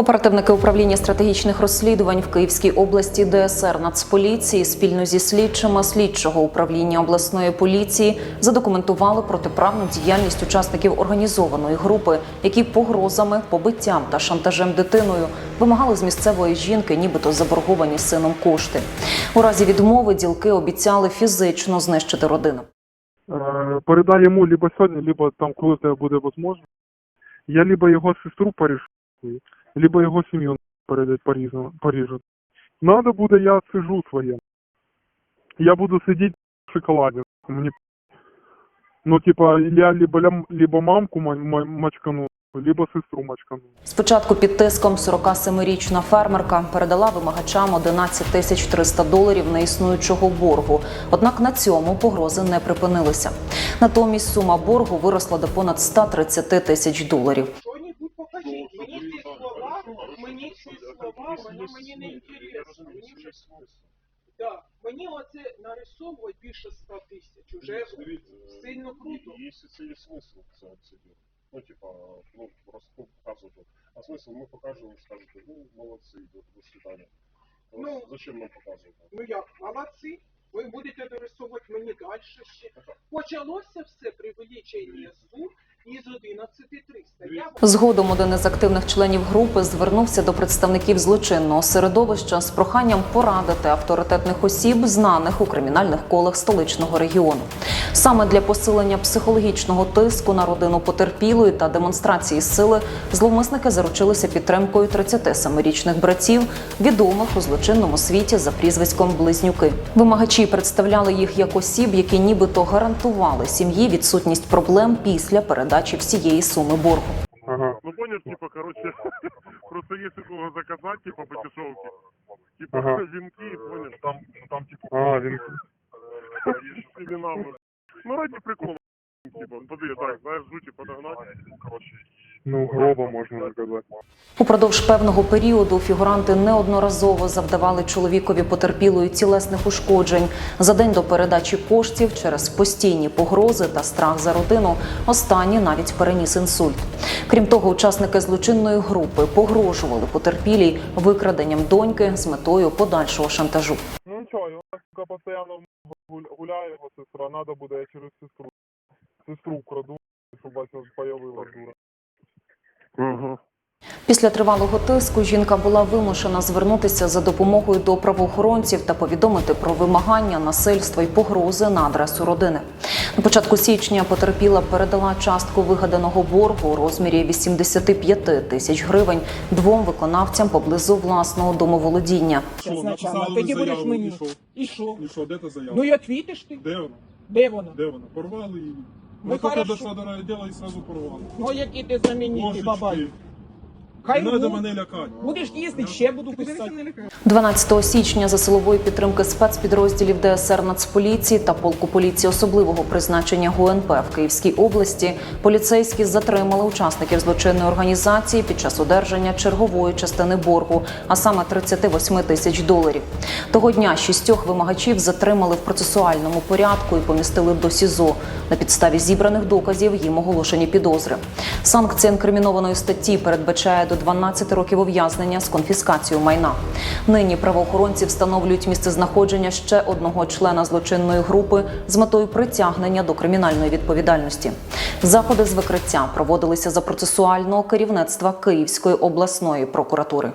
Оперативники управління стратегічних розслідувань в Київській області ДСР Нацполіції спільно зі слідчими слідчого управління обласної поліції задокументували протиправну діяльність учасників організованої групи, які погрозами, побиттям та шантажем дитиною вимагали з місцевої жінки, нібито заборговані сином кошти. У разі відмови ділки обіцяли фізично знищити родину. Е, передай йому либо сьогодні, либо там, коли це буде можливо. Я либо його сестру порішу, либо його сім'ю передать порізну- поріжу. Надо буде, я сижу своє. Я буду сидіти в шоколаді. Мені... Ну, типа, я либо, либо мамку ма- ма- мачкану, либо сестру мачкану. Спочатку під тиском 47-річна фермерка передала вимагачам 11 тисяч 300 доларів неіснуючого боргу. Однак на цьому погрози не припинилися. Натомість сума боргу виросла до понад 130 тисяч доларів. Що-нибудь покажіть. Мені ці слова, мені ці слова, вони мені не інтересно. Мені вже да. Мені оце нарисовувати більше 100 тисяч. Уже сильно круто. Якщо це є смисл це це. Ну, типа, ну, просто показувати. А смисл ми покажемо, скажете, ну, молодці, до, до свидання. Ну. зачем нам показувати? Ну як, молодці. Ви будете дорисовувати мені далі ще. Почалося все при величенні суд із 11.300. Я Згодом один із активних членів групи звернувся до представників злочинного середовища з проханням порадити авторитетних осіб, знаних у кримінальних колах столичного регіону. Саме для посилення психологічного тиску на родину потерпілої та демонстрації сили зловмисники заручилися підтримкою 37-річних братів, відомих у злочинному світі за прізвиськом Близнюки. Вимагачі представляли їх як осіб, які нібито гарантували сім'ї відсутність проблем після передачі всієї суми боргу. Ага. Ну понял, типа, короче, просто есть у кого заказать, типа, по дешевке. Типа, Ага. венки, понял, там, ну, там, типа, А, семена, вот. Ну, ради прикола, типа, знаешь, жути подогнать, короче, Ну, гроба можна заказати. Упродовж певного періоду фігуранти неодноразово завдавали чоловікові потерпілої тілесних ушкоджень. За день до передачі коштів через постійні погрози та страх за родину останній навіть переніс інсульт. Крім того, учасники злочинної групи погрожували потерпілій викраденням доньки з метою подальшого шантажу. Ну нічого, я така постійно його сестра, надо буде я через сестру. Сестру вкраду, щоб бачив, появила дура. Угу. Після тривалого тиску жінка була вимушена звернутися за допомогою до правоохоронців та повідомити про вимагання, насильство і погрози на адресу родини. На початку січня потерпіла передала частку вигаданого боргу у розмірі 85 тисяч гривень двом виконавцям поблизу власного домоволодіння. Тоді будеш мені. і що? І що? Де та заява? Ну як відиш ти? Де вона? Де вона? Де вона? Порвали її. Ну, Ми тільки хорошо. дійшла до райділа і сразу порвали. Ну які ти знаменитий, бабай. Хай не треба мене лякати. Будеш їсти, ще буду писати. 12 січня за силової підтримки спецпідрозділів ДСР Нацполіції та полку поліції особливого призначення ГУНП в Київській області поліцейські затримали учасників злочинної організації під час одержання чергової частини боргу, а саме 38 тисяч доларів. Того дня шістьох вимагачів затримали в процесуальному порядку і помістили до СІЗО. На підставі зібраних доказів їм оголошені підозри. Санкція інкримінованої статті передбачає до 12 років ув'язнення з конфіскацією майна. Нині правоохоронці встановлюють місцезнаходження ще одного члена злочинної групи з метою притягнення до кримінальної відповідальності. Заходи з викриття проводилися за процесуального керівництва Київської обласної прокуратури.